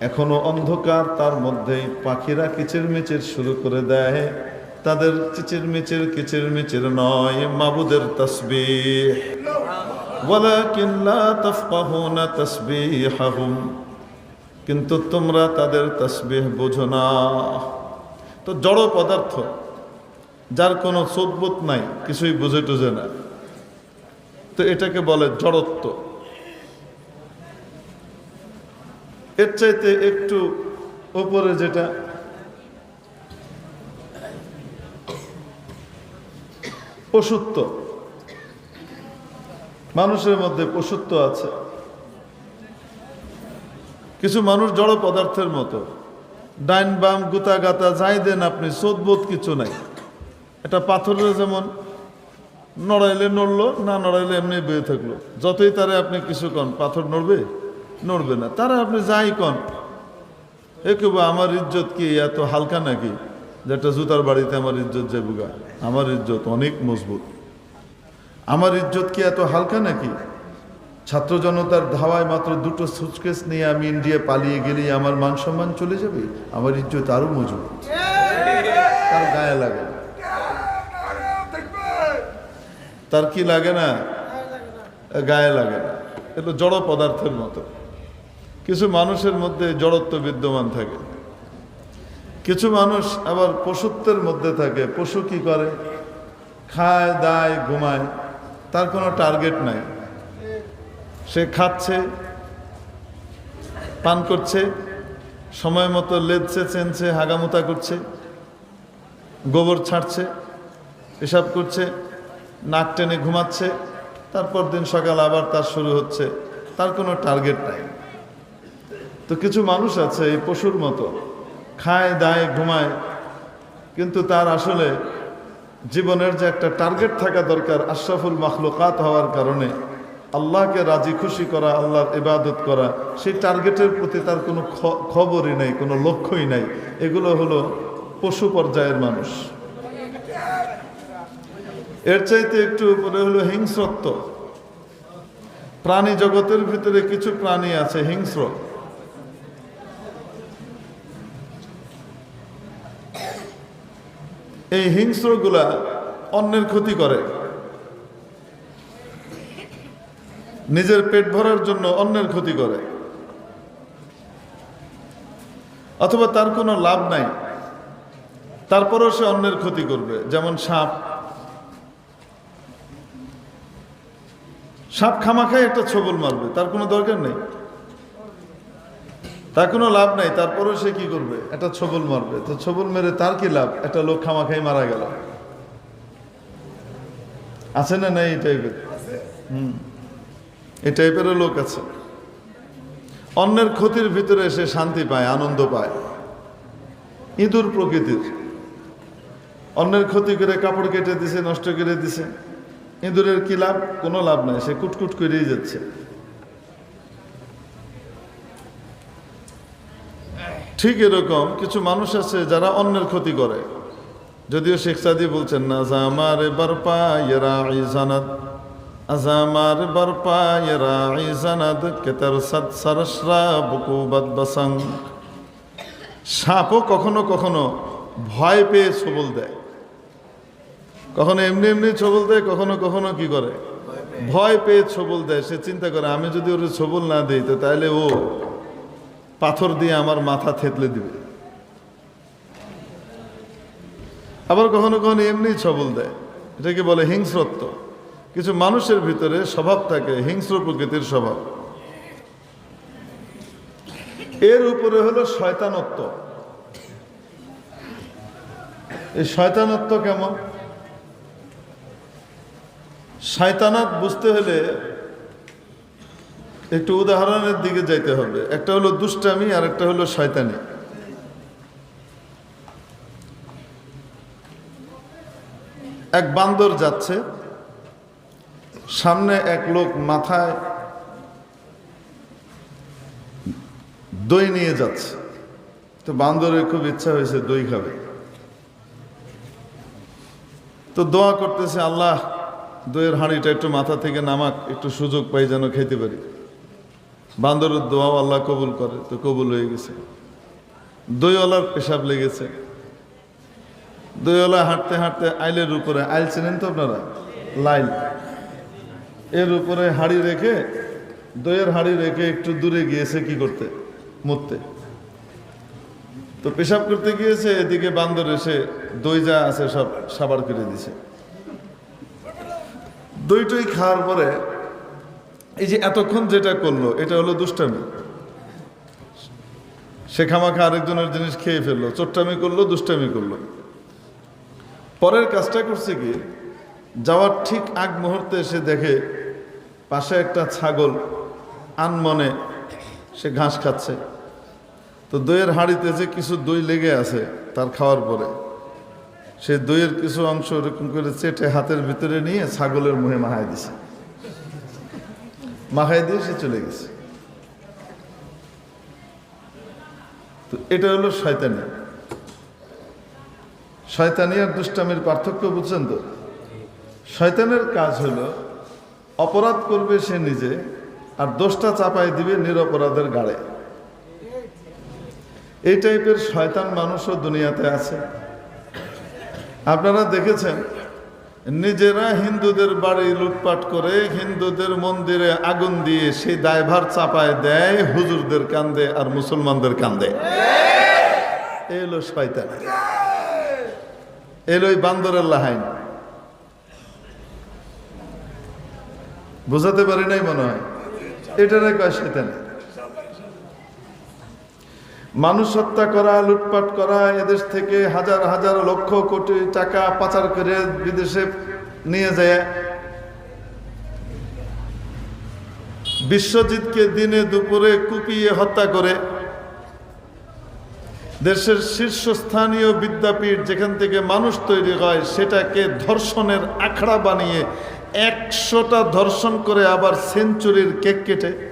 এখনও অন্ধকার, তার মধ্যেই পাখিরা কিচির মিচির শুরু করে দেয়। তাদের চিচির মিচির কিচির মিচির নয় মাবুদের তাসবিহাহুম। কিন্তু তোমরা তাদের তসবিহ বোঝো না। তো জড় পদার্থ, যার কোনো সোদবোধ নাই, কিছুই বুঝে টুঝে না। তো এটাকে বলে জড়ত্ব। এর চাইতে একটু ওপরে যেটা। পশুত্ব। মানুষের মধ্যে পশুত্ব আছে। কিছু মানুষ জড় পদার্থের মতো। ডাইন বাম গুতা গাতা যাই দেন আপনি, সোদবোধ কিছু নাই। এটা পাথরের যেমন, নড়াইলে নড়লো, না নড়াইলে এমনি বেয়ে থাকল। যতই তারে আপনি কিছু কন, পাথর নড়বে? নড়বে না। তারা আপনি যাই কন, এ কেউ আমার ইজ্জত কি? এত হালকা নাকি? যেটা জুতার বাড়িতে আমার ইজ্জত যাবুগা আমার ইজ্জত অনেক মজবুত। আমার ইজ্জত কি এত হালকা নাকি? ছাত্র জনতার ধাওয়ায় মাত্র দুটো সুচকেস নিয়ে আমি ইন্ডিয়া পালিয়ে গেলেই আমার মান সম্মান চলে যাবে? আমার ইজ্জত আরও মজবুত। তার গায়ে লাগে। তার কি লাগে না? গায়ে লাগে না। এগুলো জড় পদার্থের মতো। কিছু মানুষের মধ্যে জড়ত্ব বিদ্যমান থাকে। কিছু মানুষ আবার পশুত্বের মধ্যে থাকে, পশু কি করে? খায়, দায়, ঘুমায়, তার কোনো টার্গেট নাই। সে খাচ্ছে, পান করছে, সময় মতো লেদছে চেনছে, হাগামুতা করছে, গোবর ছাড়ছে, এসব করছে, নাক টেনে ঘুমাচ্ছে, তারপর দিন সকাল আবার তার শুরু হচ্ছে, তার কোনো টার্গেট নাই। তো কিছু মানুষ আছে এই পশুর মতো। খায়, দায়, ঘুমায়। কিন্তু তার আসলে জীবনের যে একটা টার্গেট থাকা দরকার আশরাফুল মাখলুকাত হওয়ার কারণে, আল্লাহকে রাজি খুশি করা, আল্লাহর ইবাদত করা, সেই টার্গেটের প্রতি তার কোনো খবরই নাই, কোনো লক্ষ্যই নাই। এগুলো হলো পশু পর্যায়ের মানুষ। এর চাইতে একটু উপরে হলো হিংস্রত্ব। প্রাণী জগতের ভিতরে কিছু প্রাণী আছে হিংস্র। এই হিংস্রগুলা অন্যের ক্ষতি করে। নিজের পেট ভরার জন্য অন্যের ক্ষতি করে। অথবা তার কোনো লাভ নাই, তারপরেও সে অন্যের ক্ষতি করবে, যেমন সাপ। সাপ খামাখাই একটা ছবল মারবে, তার কোনো দরকার নেই। তার কোনো লাভ নাই, তারপরেও সে কি করবে? একটা ছবল মারবে। তো ছবল মেরে তার কি লাভ? একটা লোক খামাখাই মারা গেল। আছে না নাই এই টাইপের হুম। এই টাইপেরও লোক আছে। অন্যের ক্ষতির ভিতরে সে শান্তি পায়, আনন্দ পায়। ইঁদুর প্রকৃতির। অন্যের ক্ষতি করে কাপড় কেটে দিছে, নষ্ট করে দিছে। ইঁদুরের কি লাভ? কোনো লাভ নাই, সে কুটকুট করেই যাচ্ছে। ঠিক এরকম কিছু মানুষ আছে যারা অন্যের ক্ষতি করে। যদিও শেখ সাদি বলছেন না আমার বারপা ইয়েরা ইজানাত আজামার বারপা ইয়েরা ইজানাত কেতার সাদ সারসরা বুকুবাদ বাসাং। সাপও কখনো কখনো ভয় পেয়ে সবল দেয়। কখনো এমনি এমনি ছবল দেয়, কখনো কখনো কি করে? ভয় পেয়ে ছবল দেয়। সে চিন্তা করে, আমি যদি ওর ছবল না দিই, তো তাহলে ও পাথর দিয়ে আমার মাথা থেতলে দিবে। আবার কখনো কখনো এমনি ছবল দেয়। এটাকে বলে হিংস্রত্ব। কিছু মানুষের ভিতরে স্বভাব থাকে, হিংস্র প্রকৃতির স্বভাব। এর উপরে হলো শয়তানত্ব। এই শয়তানত্ব কেমন? শয়তানাত বুঝতে হলে একটু উদাহরণের দিকে যাইতে হবে। একটা হলো দুষ্টামি, আর একটা হলো শয়তানি। এক বান্দর যাচ্ছে, সামনে এক লোক মাথায় দই নিয়ে যাচ্ছে। তো বান্দরের খুব ইচ্ছা হয়েছে দই খাবে। তো দোয়া করতেছে, আল্লাহ, দইয়ের হাঁড়িটা একটু মাথা থেকে নামাক, একটু সুযোগ পাই যেন খেতে পারি। বান্দরের দোয়াও আল্লাহ কবুল করে, তো কবুল হয়ে গেছে। দইওয়ালার পেশাব লেগেছে। দইওয়ালা হাঁটতে হাঁটতে আইলের উপরে, আইল চেনেন তো আপনারা? লাইল। এর উপরে হাড়ি রেখে, দইয়ের হাড়ি রেখে একটু দূরে গিয়েছে কি করতে? মুততে তো পেশাব করতে গিয়েছে, এদিকে বান্দর এসে দই যা আছে সব সাবার করে দিছে। দইটই খাওয়ার পরে এই যে এতক্ষণ যেটা করল, এটা হলো দুষ্টামি। সে খামাখা আরেকজনের জিনিস খেয়ে ফেলল চোট্টামি করল, দুষ্টামি করল। পরের কাজটা করছে কি, যাওয়ার ঠিক আগ মুহূর্তে সে দেখে পাশে একটা ছাগল আনমনে সে ঘাস খাচ্ছে। তো দইয়ের হাঁড়িতে যে কিছু দই লেগে আছে তার খাওয়ার পরে, সে দইয়ের কিছু অংশ এরকম করে চেটে হাতের ভিতরে নিয়ে ছাগলের মুখে মাহায় দিছে। মাখাই দিয়ে সে চলে গেছে। তো এটা হলো শয়তানি। শয়তানি আর দুষ্টামির পার্থক্য বুঝছেন তো? শয়তানের কাজ হলো, অপরাধ করবে সে নিজে আর দোষটা চাপাই দিবে নিরপরাধের গাড়ে। এই টাইপের শয়তান মানুষও দুনিয়াতে আছে। আপনারা দেখেছেন নিজেরা হিন্দুদের বাড়ি লুটপাট করে হিন্দুদের মন্দিরে আগুন দিয়ে সেই দায়ভার চাপায় দেয়, হুজুরদের কান্দে আর মুসলমানদের কান্দে। এলো শয়তান। এলো এই বান্দরের লাহাইন। বুঝাতে পারি নাই মনে হয়? এটারে কয় শয়তান? মানুষ হত্যা করা, লুটপাট করা, এদেশ থেকে হাজার হাজার লক্ষ কোটি টাকা পাচার করে বিদেশে নিয়ে যায়। বিশ্বজিৎকে দিনে দুপুরে কুপিয়ে হত্যা করে। দেশের শীর্ষস্থানীয় বিদ্যাপীঠ যেখান থেকে মানুষ তৈরি হয়, সেটাকে ধর্ষণের আখড়া বানিয়ে একশোটা ধর্ষণ করে আবার সেঞ্চুরির কেক কেটে।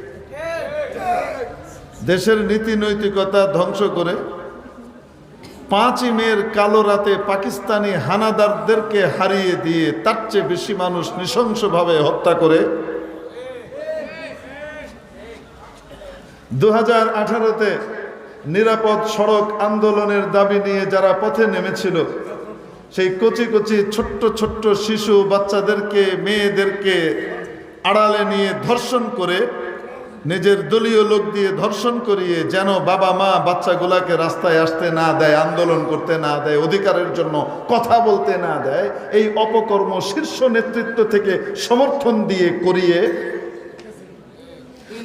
দেশের নীতি নৈতিকতা ধ্বংস করে পাঁচই মেয়ের কালো রাতে পাকিস্তানি হানাদারদেরকে হারিয়ে দিয়ে তার চেয়ে বেশি মানুষ নৃশংসভাবে হত্যা করে। দু হাজার আঠারোতে নিরাপদ সড়ক আন্দোলনের দাবি নিয়ে যারা পথে নেমেছিল, সেই কচি কচি ছোট্ট ছোট্ট শিশু বাচ্চাদেরকে, মেয়েদেরকে আড়ালে নিয়ে ধর্ষণ করে নিজের দলীয় লোক দিয়ে ধর্ষণ করিয়ে যেন বাবা মা বাচ্চাগুলাকে রাস্তায় আসতে না দেয়, আন্দোলন করতে না দেয়, অধিকারের জন্য কথা বলতে না দেয়, এই অপকর্ম শীর্ষ নেতৃত্ব থেকে সমর্থন দিয়ে করিয়ে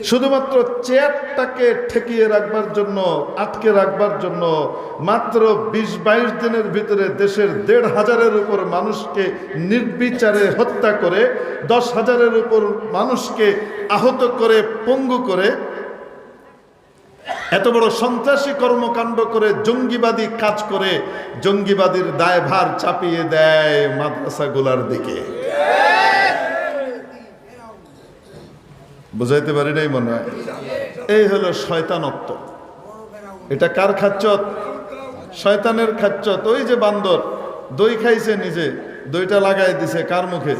শুধুমাত্র চেয়ারটাকে ঠেকিয়ে রাখবার জন্য, আটকে রাখবার জন্য মাত্র বিশ বাইশ দিনের ভিতরে দেশের দেড় হাজারের উপর মানুষকে নির্বিচারে হত্যা করে, দশ হাজারের উপর মানুষকে আহত করে, পঙ্গু করে, এত বড় সন্ত্রাসী কর্মকাণ্ড করে, জঙ্গিবাদী কাজ করে, জঙ্গিবাদীর দায়ভার চাপিয়ে দেয় মাদ্রাসাগুলার দিকে। বুঝাইতে পারি নাই মনে হয়। এই হলো শয়তানত্ব। এটা কার খাচ্চত শয়তানের খাচ্চত ওই যে বান্দর, দই খাইছে নিজে, দইটা লাগাই দিছে কার মুখে?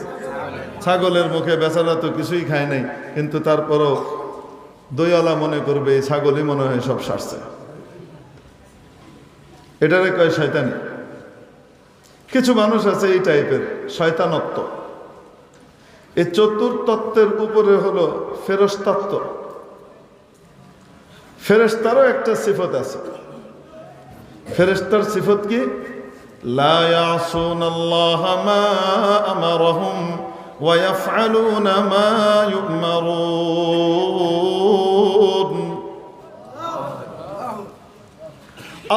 ছাগলের মুখে, বেচারা তো কিছুই খায় নাই, কিন্তু তারপরও দইওয়ালা মনে করবে, এই ছাগলই মনে হয় সব সারছে। এটারে কয় শয়তানি। কিছু মানুষ আছে এই টাইপের শয়তানত্ব। এই চতুর্তত্ত্বের উপরে হলো ফেরস্তাত্ত্ব ফেরেস্তারও একটা সিফত আছে। ফেরেস্তার সিফত কি?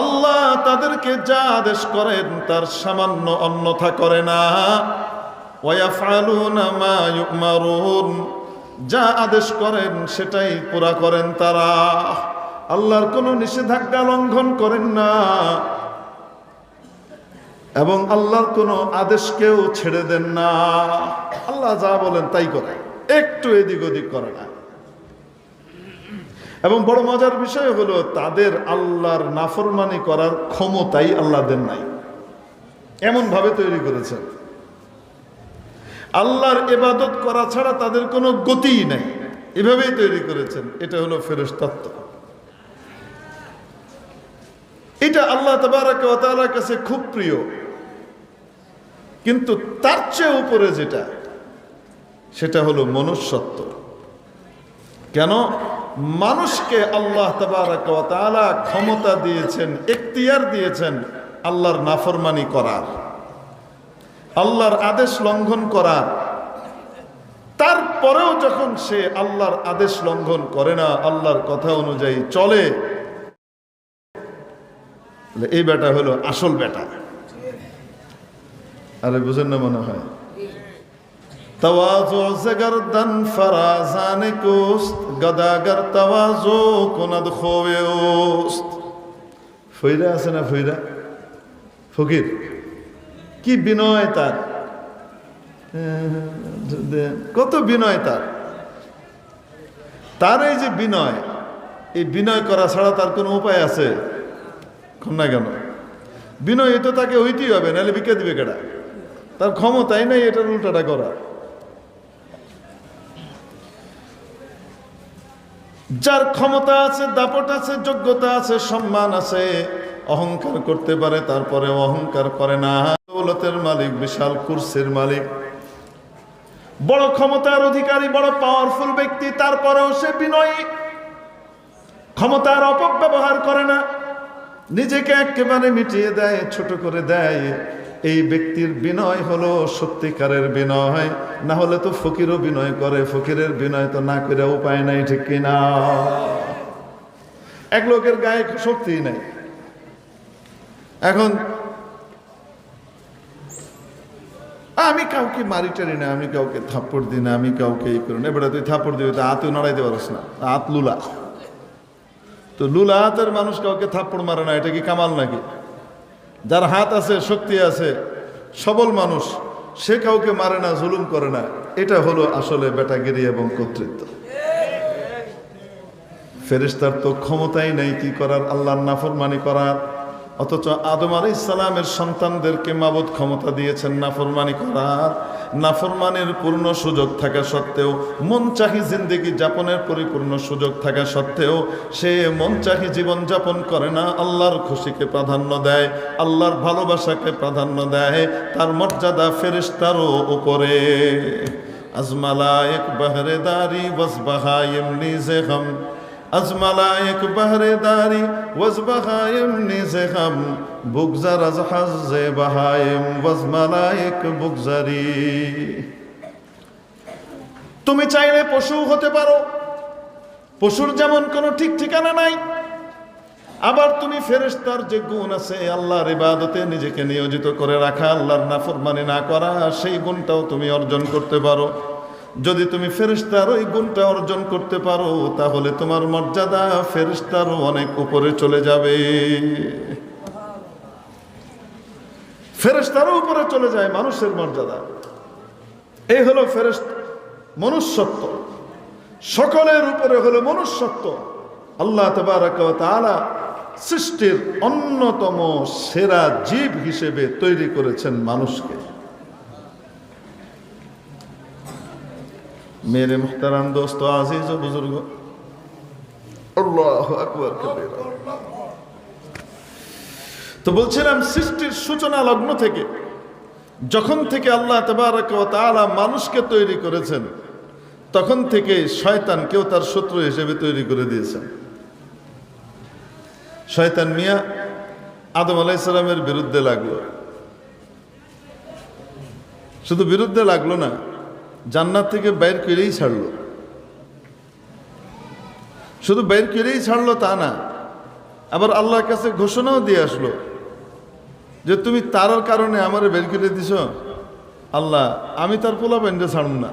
আল্লাহ তাদেরকে যা আদেশ করেন তার সামান্য অন্যথা করে না। ওয়াফআলুনা মা ইউমারুন। যা আদেশ করেন, সেটাই পুরা করেন তারা। আল্লাহর কোনো নিষেধাজ্ঞা লঙ্ঘন করেন না। এবং আল্লাহর কোনো আদেশকেও ছেড়ে দেন না। আল্লাহ যা বলেন তাই করে। একটু এদিক ওদিক করে না। এবং বড় মজার বিষয় হলো, তাদের আল্লাহর নাফরমানি করার ক্ষমতাই আল্লাহ দেন নাই। এমন ভাবে তৈরি করেছেন। আল্লাহর এবাদত করা ছাড়া তাদের কোনো গতিই নাই। এভাবেই তৈরি করেছেন। এটা হলো ফেরেশতাত্ত্ব এটা আল্লাহ তাবারার কাছে খুব প্রিয়। কিন্তু তার চেয়ে উপরে যেটা, সেটা হলো মনুষ্যত্ব। কেন? মানুষকে আল্লাহ তাবারাকালা ক্ষমতা দিয়েছেন, এখতিয়ার দিয়েছেন আল্লাহর নাফরমানি করার। আল্লাহর আদেশ লঙ্ঘন করা। তারপরেও যখন সে আল্লাহর আদেশ লঙ্ঘন করে না, আল্লাহর কথা অনুযায়ী চলে এই বেটা হলো আসল বেটা আরে বুঝেন না মনে হয়? আছে না ফকির? কি বিনয় তার? কত বিনয় তার? তার এই যে বিনয়, এই বিনয় করা ছাড়া তার কোনো উপায় আছে? না কেন? বিনয় তো তাকে হইতেই হবে, নাহলে বিকে দিবে কেডা? তার ক্ষমতাই নাই এটার উল্টাটা করা যার ক্ষমতা আছে, দাপট আছে, যোগ্যতা আছে, সম্মান আছে, অহংকার করতে পারে তারপরে অহংকার করে না। দৌলতের মালিক, বিশাল কুর্সির মালিক। বড় ক্ষমতার অধিকারী, বড় পাওয়ারফুল ব্যক্তি, তারপরেও সে বিনয়ী। ক্ষমতার অপব্যবহার করে না। নিজেকে একেবারে মিটিয়ে দেয়, ছোট করে দেয়। এই ব্যক্তির বিনয় হলো সত্যিকারের বিনয়। না হলে তো ফকিরও বিনয় করে, ফকিরের বিনয় তো না করে উপায় নাই, ঠিক কিনা এক লোকের গায়ে শক্তি নাই। এখন আমি কাউকে মারি টারি না, আমি কাউকে থাপ্পড় দিই না, আমি কাউকে এই করি না। এবারে তুই থাপ্পড় দিবি, তো হাতও নড়াইতে পারস না। হাত লুলা। তো লুলা হাতের মানুষ কাউকে থাপ্পড় মারে না, এটা কি কামাল নাকি? যার হাত আছে, শক্তি আছে, সবল মানুষ, সে কাউকে মারে না, জুলুম করে না। এটা হলো আসলে বেটাগিরি এবং কর্তৃত্ব। ফেরেস্তার তো ক্ষমতাই নেই কি করার, আল্লাহর নাফরমানি করার। অথচ আদম আলী ইসলামের সন্তানদেরকে মাবুদ ক্ষমতা দিয়েছেন নাফরমানি করার। নাফরমানের পূর্ণ সুযোগ থাকা সত্ত্বেও মন চাহি জিন্দিগি যাপনের পরিপূর্ণ সুযোগ থাকা সত্ত্বেও, সে মন চাহি জীবন যাপন করে না, আল্লাহর খুশিকে প্রাধান্য দেয়, আল্লাহর ভালোবাসাকে প্রাধান্য দেয়, তার মর্যাদা ফেরিস্তারও উপরে। আজমালায়ক বাহরেদারি বস বাহাইম নিজে হম আজমালায়ক বাহরেদারি ওয়াজ বাহাইম নিজে হম বুকজার আজ হাজে বাহাইম ওয়াজ মালায়ক বুকজারি তুমি চাইলে পশু হতে পারো। পশুর যেমন কোনো ঠিক ঠিকানা নাই। আবার তুমি ফেরেশতার যে গুণ আছে, আল্লাহর ইবাদতে নিজেকে নিয়োজিত করে রাখা, আল্লাহর না নাফরমানি না করা, সেই গুণটাও তুমি অর্জন করতে পারো। যদি তুমি ফেরেশতার ওই গুণটা অর্জন করতে পারো, তাহলে তোমার মর্যাদা ফেরেশতার অনেক উপরে চলে যাবে। ফেরেশতারও উপরে চলে যায় মানুষের মর্যাদা। এই হলো ফেরেশত মনুষ্যত্ব। সকলের উপরে হলো মনুষ্যত্ব। আল্লাহ তালা সৃষ্টির অন্যতম সেরা জীব হিসেবে তৈরি করেছেন মানুষকে। মেরে মুখতারাম দোস্ত আজিজ ও বুজুর্গ আল্লাহু আকবার কবীরা তো বলছিলাম, সৃষ্টির সূচনা লগ্ন থেকে, যখন থেকে আল্লাহ তবারক ও তাআলা মানুষকে তৈরি করেছেন, তখন থেকে শয়তান কেউ তার শত্রু হিসেবে তৈরি করে দিয়েছেন। শয়তান মিয়া আদম আলাইসালামের বিরুদ্ধে লাগল। শুধু বিরুদ্ধে লাগল না জান্নাত থেকে বাইর করেই ছাড়লো। শুধু বাইর করেই ছাড়লো তা না, আবার আল্লাহর কাছে ঘোষণাও দিয়ে আসলো যে, তুমি তারার কারণে আমার বের করে দিছ? আল্লাহ, আমি তার পোলা প্যান্ডে ছাড়ব না।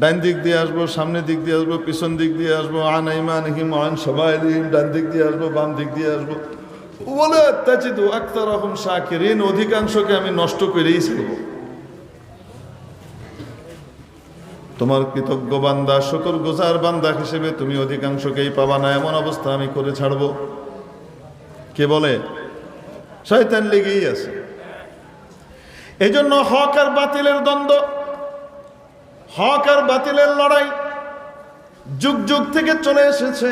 ডান দিক দিয়ে আসব, সামনে দিক দিয়ে আসব, পিছন দিক দিয়ে আসব, আন ইমান হিম আন সবাই ডান দিক দিয়ে আসব, বাম দিক দিয়ে আসব। বলে অত্যাচিত আক্তার রকম শাকিরিন, অধিকাংশকে আমি নষ্ট করেই ছাড়ব। তোমার কৃতজ্ঞ বান্দা, শকর গোজার বান্দা হিসেবে তুমি অধিকাংশকেই পাবা না, এমন অবস্থা আমি করে ছাড়ব। কে বলে? শয়তান লেগেই আছে। এই জন্য হক আর বাতিলের দ্বন্দ্ব, হক আর বাতিলের লড়াই যুগ যুগ থেকে চলে এসেছে।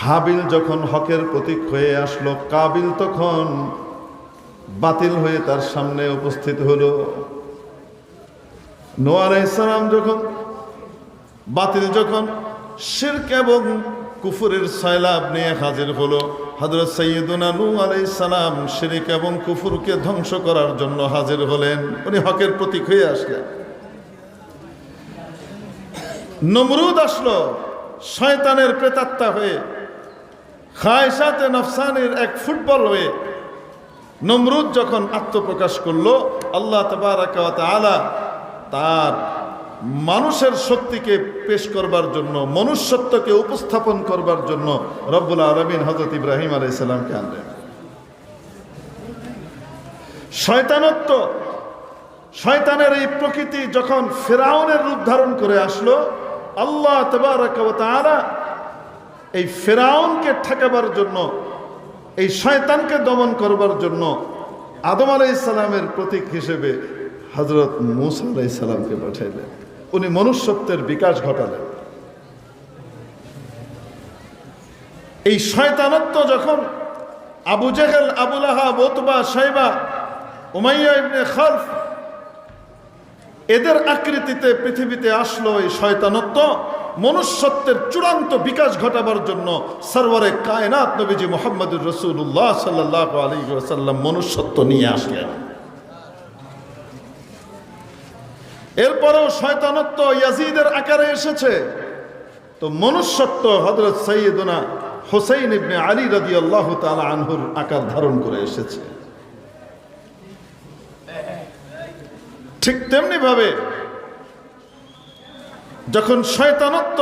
হাবিল যখন হকের প্রতীক হয়ে আসলো, কাবিল তখন বাতিল হয়ে তার সামনে উপস্থিত হলো। নোয়ার যখন, বাতিল যখন শিরক এবং কুফুরের সয়লাভ নিয়ে হাজির হলো হজরত সৈয়দুনা নু আলাই সালাম শিরিক এবং কুফুরকে ধ্বংস করার জন্য হাজির হলেন। উনি হকের প্রতীক হয়ে আসলেন। নমরুদ আসলো, শয়তানের প্রেতাত্মা হয়ে খায়সাতে নফসানের এক ফুটবল হয়ে, নমরুদ যখন আত্মপ্রকাশ করল, আল্লাহ তবারাক তাআলা তার মানুষের শক্তিকে পেশ করবার জন্য, মনুষ্যত্বকে উপস্থাপন করবার জন্য রব্বুল আলমিন হজরত ইব্রাহিম আলাইসাল্লামকে আনলেন। শয়তানত্ব, শয়তানের এই প্রকৃতি যখন ফেরাউনের রূপ ধারণ করে আসলো, আল্লাহ তাআলা এই ফেরাউনকে ঠেকাবার জন্য, এই শয়তানকে দমন করবার জন্য আদম আলাইসালামের প্রতীক হিসেবে হজরত মুসা আলাইসালামকে পাঠাইলেন। উনি মনুষ্যত্বের বিকাশ ঘটালেন। এই শয়তানত্ব যখন আবু জেহেল আবুল আহাব সাইবা উমাইয়া ইবনে খালফ এদের আকৃতিতে পৃথিবীতে আসলো এই শয়তানত্ব, মনুষ্যত্বের চূড়ান্ত বিকাশ ঘটাবার জন্য সরওয়ারে কায়নাত নবীজি মোহাম্মদুর রসুল্লাহ সাল্লাহ আলী সাল্লাম মনুষ্যত্ব নিয়ে আসলেন। এরপরেও শয়তানত্ব ইয়াজিদের আকারে এসেছে। তো মনুষ্যত্ব হজরত সৈয়দনা হোসেন ইবনে আলী রাজি আল্লাহ তালা আনহুর আকার ধারণ করে এসেছে। ঠিক তেমনি ভাবে যখন শয়তানত্ব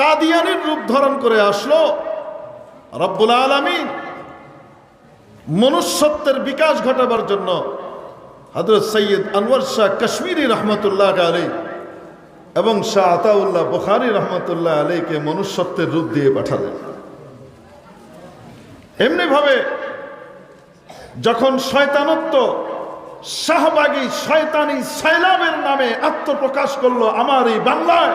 কাদিয়ানির রূপ ধারণ করে আসলো, রব্বুল আলমিন মনুষ্যত্বের বিকাশ ঘটাবার জন্য হজরত সৈয়দ আনোয়ার শাহ কাশ্মীরি রহমতুল্লাহ আলী এবং শাহ আতাউল্লাহ বুখারি রহমতুল্লাহ আলীকে মনুষ্যত্বের রূপ দিয়ে পাঠালেন। এমনিভাবে যখন শয়তানত্ব শাহবাগী শয়তানি সাইলামের নামে আত্মপ্রকাশ করল আমার এই বাংলায়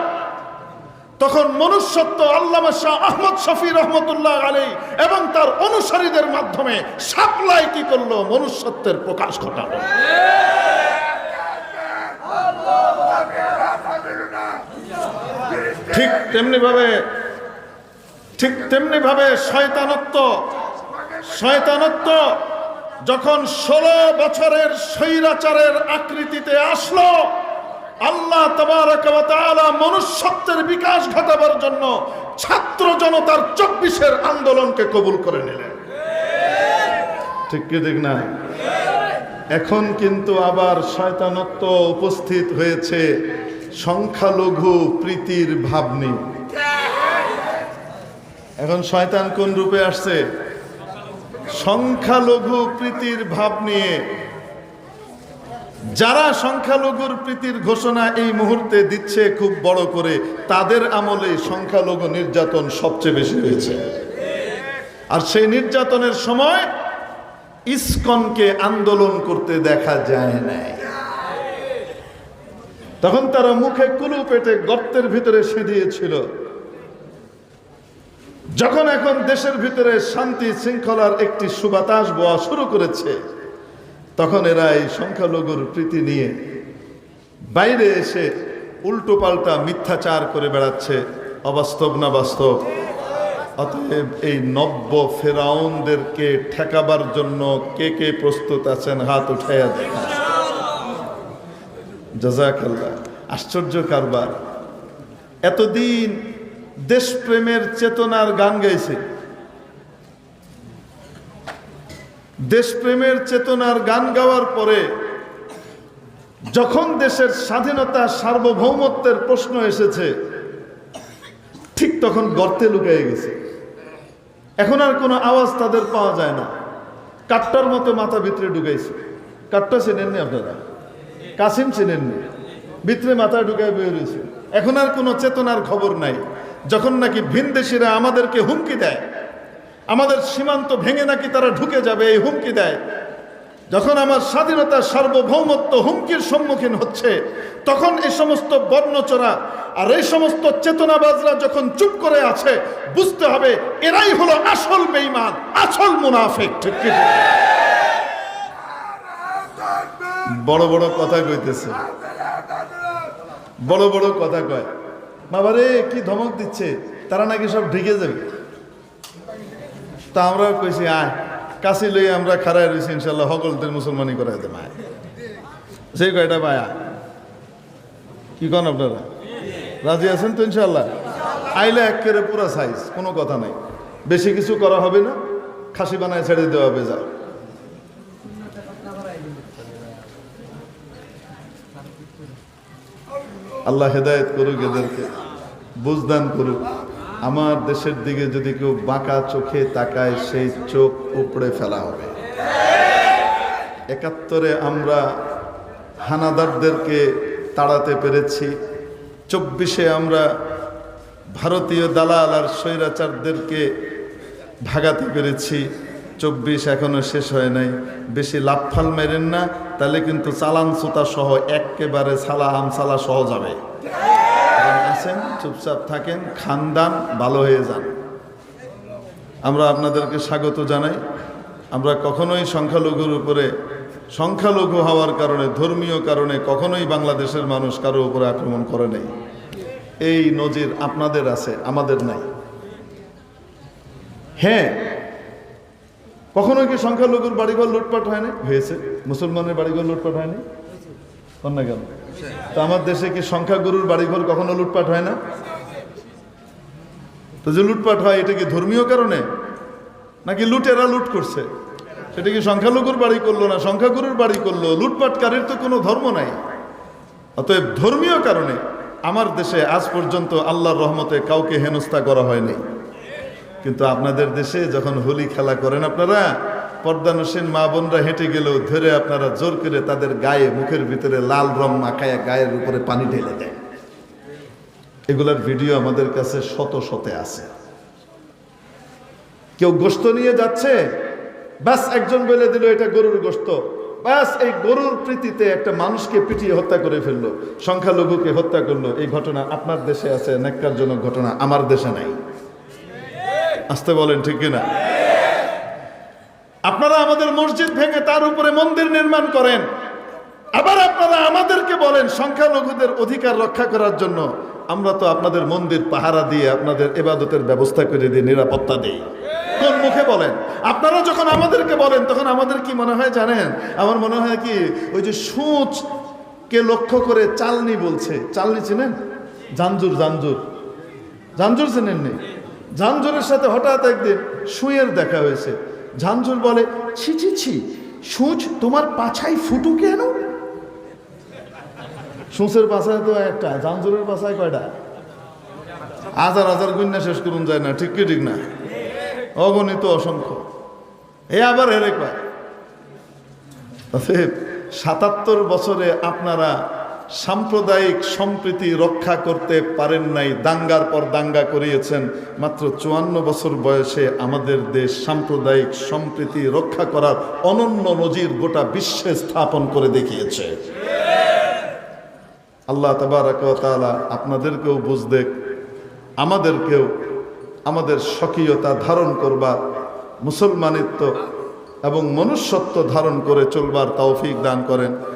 তখন মনুষ্যত্ব আল্লামা শাহ আহমদ শফি রহমতুল্লাহ আলী এবং তার অনুসারীদের মাধ্যমে সাপ্লাই কি করল? মনুষ্যত্বের প্রকাশ ঘটালো। ঠিক তেমনি ভাবে ঠিক তেমনি ভাবে শয়তানত্ব শয়তানত্ব যখন ষোলো বছরের স্বৈরাচারের আকৃতিতে আসলো আল্লাহ মনুষ্যত্বের বিকাশ ঘটাবার জন্য ছাত্র জনতার চব্বিশের আন্দোলনকে কবুল করে নিলেন। ঠিক কি দেখ না? এখন কিন্তু আবার শয়তানত্ব উপস্থিত হয়েছে। সংখ্যালঘু প্রীতির ভাব নিয়ে এখন শয়তান কোন রূপে আসছে? সংখ্যালঘু প্রীতির ভাব নিয়ে যারা সংখ্যালঘুর প্রীতির ঘোষণা এই মুহূর্তে দিচ্ছে খুব বড় করে, তাদের আমলে সংখ্যালঘু নির্যাতন সবচেয়ে বেশি হয়েছে। আর সেই নির্যাতনের সময় ইসকনকে আন্দোলন করতে দেখা যায় নাই। তখন তারা মুখে কুলু পেটে গর্তের ভিতরে সেদিয়েছিল। যখন এখন দেশের ভিতরে শান্তি শৃঙ্খলার একটি সুবাতাস বোয়া শুরু করেছে তখন এরা এই সংখ্যালঘুর প্রীতি নিয়ে বাইরে এসে উল্টো পাল্টা মিথ্যাচার করে বেড়াচ্ছে, অবাস্তব না বাস্তব? অতএব এই নব্য ফেরাউনদেরকে ঠেকাবার জন্য কে কে প্রস্তুত আছেন হাত উঠাইয়া দেখা জাজাকাল্লাহ আশ্চর্য কারবার। এতদিন দেশপ্রেমের চেতনার গান গাইছে। দেশপ্রেমের চেতনার গান গাওয়ার পরে যখন দেশের স্বাধীনতা সার্বভৌমত্বের প্রশ্ন এসেছে, ঠিক তখন গর্তে লুকিয়ে গেছে। এখন আর কোনো আওয়াজ তাদের পাওয়া যায় না। কাট্টার মতো মাথা ভিতরে ঢুকাইছে। কাট্টা চেনেননি আপনারা? কাসিম চেনেননি? ভিতরে মাথা ঢুকায় বের হয়েছে এখন আর কোনো চেতনার খবর নাই। যখন নাকি ভিনদেশিরা আমাদেরকে হুমকি দেয় আমাদের সীমান্ত ভেঙে নাকি তারা ঢুকে যাবে, এই হুমকি দেয়। যখন আমার স্বাধীনতার সার্বভৌমত্ব হুমকির সম্মুখীন হচ্ছে, তখন এই সমস্ত বর্ণচোরা আর এই সমস্ত চেতনাবাজরা যখন চুপ করে আছে, বুঝতে হবে এরাই হলো আসল বেইমান আসল মুনাফেক, ঠিক ঠিক? বড় বড় কথা কইতেছে। বড় বড় কথা কয়। বাবারে, কি ধমক দিচ্ছে? তারা নাকি সব ঢেকে যাবে। তা আমরা কইছি, আয়, কাশি লই আমরা খারাই রয়েছি ইনশাল্লাহ সকলদের মুসলমানি করাই দেব, আয়। সেই কয়টা পায়া কি কন আপনারা? রাজি আছেন তো, ইনশাল্লাহ? আইলে একেবারে পুরা সাইজ কোনো কথা নাই। বেশি কিছু করা হবে না, খাসি বানায় ছেড়ে দেওয়া হবে, যা। আল্লাহ হেদায়েত করুক এদেরকে, বুঝদান করুক। আমার দেশের দিকে যদি কেউ বাঁকা চোখে তাকায়, সেই চোখ উপড়ে ফেলা হবে। একাত্তরে আমরা হানাদারদেরকে তাড়াতে পেরেছি। চব্বিশে আমরা ভারতীয় দালাল আর স্বৈরাচারদেরকে ভাগাতে পেরেছি। চব্বিশ এখনও শেষ হয় নাই। বেশি লাফাল মেরেন না, তাহলে কিন্তু চালান সুতা সহ একেবারে সালা আমসালা সহ যাবে। আছেন, চুপচাপ থাকেন, খানদান, ভালো হয়ে যান। আমরা আপনাদেরকে স্বাগত জানাই। আমরা কখনোই সংখ্যালঘুর উপরে, সংখ্যালঘু হওয়ার কারণে, ধর্মীয় কারণে কখনোই বাংলাদেশের মানুষ কারও উপরে আক্রমণ করে নাই। এই নজির আপনাদের আছে, আমাদের নাই। হ্যাঁ কখনো কি সংখ্যালঘুর বাড়িঘর লুটপাট হয়নি? হয়েছে। মুসলমানের বাড়িঘর লুটপাট হয়নি? না কেন? তো আমার দেশে কি সংখ্যাগুরুর বাড়িঘর কখনো লুটপাট হয় না? তো যে লুটপাট হয়, এটা কি ধর্মীয় কারণে? নাকি লুটেরা লুট করছে? সেটা কি সংখ্যালঘুর বাড়ি করল না সংখ্যাগুরুর বাড়ি করল? লুটপাটকারীর তো কোনো ধর্ম নাই। অতএব ধর্মীয় কারণে আমার দেশে আজ পর্যন্ত আল্লাহর রহমতে কাউকে হেনস্থা করা হয়নি। কিন্তু আপনাদের দেশে যখন হোলি খেলা করেন আপনারা পর্দানসীন মা বোনরা হেঁটে গেলেও ধরে আপনারা জোর করে তাদের গায়ে, মুখের ভিতরে লাল রং মাখায়া গায়ের উপরে পানি ঢেলে দেয়। এগুলার ভিডিও আমাদের কাছে শত শতে আছে। কেউ গোস্ত নিয়ে যাচ্ছে, ব্যাস একজন বলে দিল, এটা গরুর গোস্ত। ব্যাস এই গরুর প্রীতিতে একটা মানুষকে পিটিয়ে হত্যা করে ফেলল, সংখ্যালঘুকে হত্যা করল। এই ঘটনা আপনার দেশে আছে ন্যাক্কারজনক ঘটনা আমার দেশে নাই। আসতে বলেন, ঠিক কিনা? আপনারা আমাদের মসজিদ ভেঙে তার উপরে মন্দির নির্মাণ করেন। আবার আপনারা আমাদেরকে বলেন সংখ্যালঘুদের অধিকার রক্ষা করার জন্য আমরা তো আপনাদের মন্দির পাহারা দিয়ে আপনাদের এবাদতের ব্যবস্থা করে দিয়ে নিরাপত্তা দিই। কোন মুখে বলেন? আপনারা যখন আমাদেরকে বলেন, তখন আমাদের কি মনে হয় জানেন? আমার মনে হয় কি, ওই যে সুচ কে লক্ষ্য করে চালনি বলছে। চালনি চিনেন? জাঞ্জুর জাঞ্জুর। জাঞ্জুর চেনেননি? ঝাঞ্ঝুরের সাথে হঠাৎ একদিন সুঁয়ের দেখা হয়েছে। ঝাঞ্ঝুর বলে, ছি ছি ছি, সুচ, তোমার পাছায় ফুটু কেন? সুঁচের পাছায় তো একটা ঝাঞ্ঝুরের পাছায় কয়টা? হাজার হাজার গুন্যা শেষ করুন যায় না, ঠিক কি, ঠিক না? অগণিত অসংখ্য। এ আবার হেরে অতএব সাতাত্তর বছরে আপনারা সাম্প্রদায়িক সম্প্রীতি রক্ষা করতে পারেন নাই, দাঙ্গার পর দাঙ্গা করিয়েছেন। মাত্র চুয়ান্ন বছর বয়সে আমাদের দেশ সাম্প্রদায়িক সম্প্রীতি রক্ষা করার অনন্য নজির গোটা বিশ্বে স্থাপন করে দেখিয়েছে। আল্লাহ তাবারাকালা আপনাদেরকেও বুঝতে আমাদেরকেও আমাদের স্বকীয়তা ধারণ করবার, মুসলমানিত্ব এবং মনুষ্যত্ব ধারণ করে চলবার তৌফিক দান করেন।